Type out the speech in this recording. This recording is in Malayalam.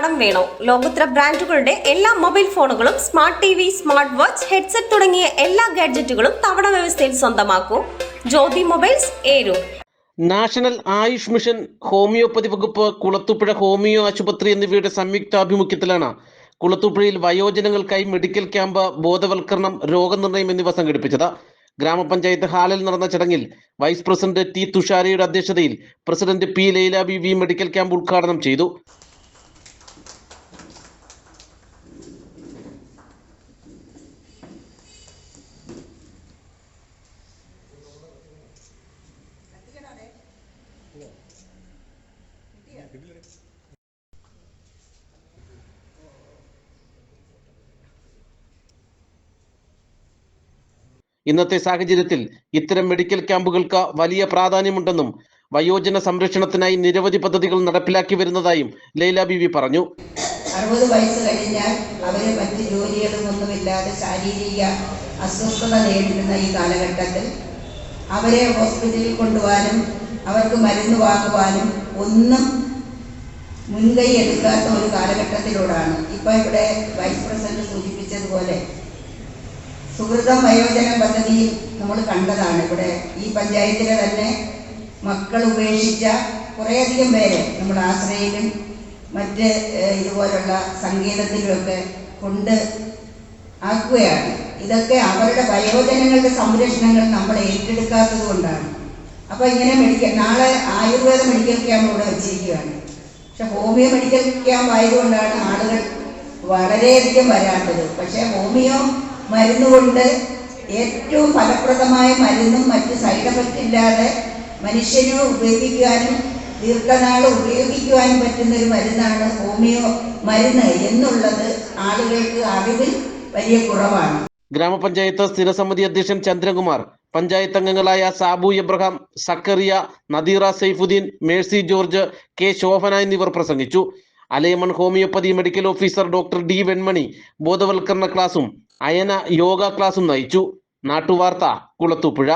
കടം വേണോ? ലോകോത്തര ബ്രാൻഡുകളുടെ എല്ലാ മൊബൈൽ ഫോണുകളും smart T V smart watch headset തുടങ്ങിയ എല്ലാ ഗാഡ്ജറ്റുകളും തവണ വ്യവസ്ഥയിൽ സ്വന്തമാക്കൂ. ജ്യോതി മൊബൈൽസ് ഏരു നാഷണൽ ആയുഷ് മിഷൻ ഹോമിയോപ്പതി വകുപ്പ് കുളത്തുപ്പുഴ ഹോമിയോ ആശുപത്രി എന്നിവയുടെ സംയുക്താഭിമുഖ്യത്തിലാണ് കുളത്തുപ്പുഴയിൽ വയോജനങ്ങൾക്കായി മെഡിക്കൽ ക്യാമ്പ് ബോധവൽക്കരണം രോഗനിർണയം എന്നിവ സംഘടിപ്പിച്ചത്. ഗ്രാമപഞ്ചായത്ത് ഹാളിൽ നടന്ന ചടങ്ങിൽ വൈസ് പ്രസിഡന്റ് ടി തുഷാരയുടെ അധ്യക്ഷതയിൽ president P Laila B V medical camp ഉദ്ഘാടനം ചെയ്തു. ഇന്നത്തെ സാഹചര്യത്തിൽ ഇത്തരം മെഡിക്കൽ ക്യാമ്പുകൾക്ക് വലിയ പ്രാധാന്യമുണ്ടെന്നും വയോജന സംരക്ഷണത്തിനായി നിരവധി പദ്ധതികൾ നടപ്പിലാക്കി വരുന്നതായും ലൈല ബിവി പറഞ്ഞു. അറുപത് വയസ്സ് കഴിഞ്ഞാൽ അവർ മറ്റ് ജോലികളും ഒന്നുമില്ലാതെ ശാരീരിക അസ്വസ്ഥത നേരിടുന്ന ഈ കാലഘട്ടത്തിൽ അവരെ ഹോസ്പിറ്റലിൽ കൊണ്ടുപോകാനും അവർക്ക് മരുന്ന് വാങ്ങുവാനും ഒന്നും മുൻകൈ എടുക്കാത്ത ഒരു കാലഘട്ടത്തിലൂടാണ് ഇപ്പൊ ഇവിടെ വൈസ് പ്രസിഡന്റ് സൂചിപ്പിച്ചതുപോലെ സുഹൃതം വയോജന പദ്ധതിയിൽ നമ്മൾ കണ്ടതാണ്. ഇവിടെ ഈ പഞ്ചായത്തിലെ തന്നെ മക്കൾ ഉപേക്ഷിച്ച കുറേയധികം പേരെ നമ്മുടെ ആശ്രയിലും മറ്റ് ഇതുപോലുള്ള സംഗീതത്തിലുമൊക്കെ കൊണ്ട് ആക്കുകയാണ്. ഇതൊക്കെ അവരുടെ വയോജനങ്ങളുടെ സംരക്ഷണങ്ങൾ നമ്മൾ ഏറ്റെടുക്കാത്തത് കൊണ്ടാണ്. അപ്പൊ ഇങ്ങനെ മെഡിക്കൽ നാളെ ആയുർവേദ മെഡിക്കൽ ക്യാമ്പ് ഇവിടെ വെച്ചിരിക്കുകയാണ്. പക്ഷെ ഹോമിയോ മെഡിക്കൽ ക്യാമ്പ് ആയതുകൊണ്ടാണ് ആളുകൾ വളരെയധികം വരാത്തത്. പക്ഷെ ഹോമിയോ മരുന്ന് കൊണ്ട് ഏറ്റവും ഫലപ്രദമായ മരുന്നും മറ്റ് സൈഡ് എഫക്റ്റ് ഇല്ലാതെ മനുഷ്യന് ഉപയോഗിക്കുവാനും ദീർഘനാൾ ഉപയോഗിക്കുവാനും പറ്റുന്ന ഒരു മരുന്നാണ് ഹോമിയോ മരുന്ന് എന്നുള്ളത് ആളുകൾക്ക് അറിവിൽ വലിയ കുറവാണ്. ഗ്രാമപഞ്ചായത്ത് സ്ഥിരസമിതി അധ്യക്ഷൻ ചന്ദ്രകുമാർ പഞ്ചായത്ത് അംഗങ്ങളായ Sabu Abraham Zacharia Nadeera Saifuddin Mercy George K Shobhana എന്നിവർ പ്രസംഗിച്ചു. Alayaman homoeopathy medical officer doctor D Venmani ബോധവൽക്കരണ ക്ലാസും അയന യോഗ ക്ലാസും നയിച്ചു. നാട്ടുവാർത്ത കുളത്തൂപ്പുഴ.